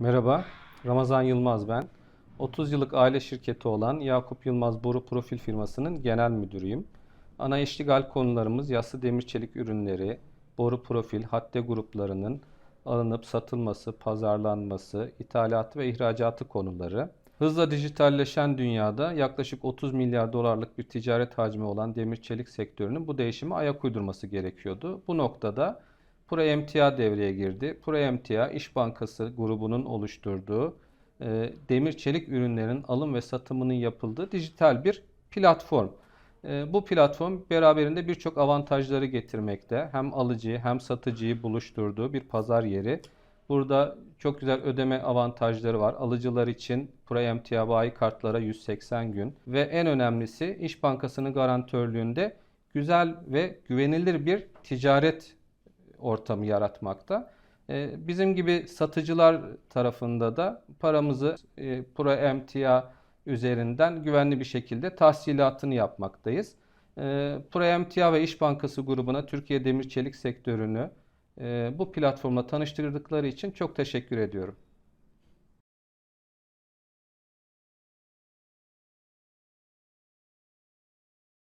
Merhaba, Ramazan Yılmaz ben. 30 yıllık aile şirketi olan Yakup Yılmaz Boru Profil firmasının genel müdürüyüm. Ana iştigal konularımız yassı demir çelik ürünleri, boru profil, hadde gruplarının alınıp satılması, pazarlanması, ithalatı ve ihracatı konuları. Hızla dijitalleşen dünyada yaklaşık 30 milyar dolarlık bir ticaret hacmi olan demir çelik sektörünün bu değişime ayak uydurması gerekiyordu. Bu noktada Pura Emtia devreye girdi. Pura Emtia İş Bankası grubunun oluşturduğu e, demir çelik ürünlerin alım ve satımının yapıldığı dijital bir platform. E, bu platform beraberinde birçok avantajları getirmekte. Hem alıcıyı hem satıcıyı buluşturduğu bir pazar yeri. Burada çok güzel ödeme avantajları var. Alıcılar için Pura Emtia bayi kartlara 180 gün ve en önemlisi İş Bankası'nın garantörlüğünde güzel ve güvenilir bir ticaret ortamı yaratmakta. Ee, Bizim gibi satıcılar tarafında da paramızı e, Pura Emtia üzerinden güvenli bir şekilde tahsilatını yapmaktayız. Ee, Pura Emtia ve İş Bankası grubuna Türkiye demir çelik sektörünü e, bu platformla tanıştırdıkları için çok teşekkür ediyorum.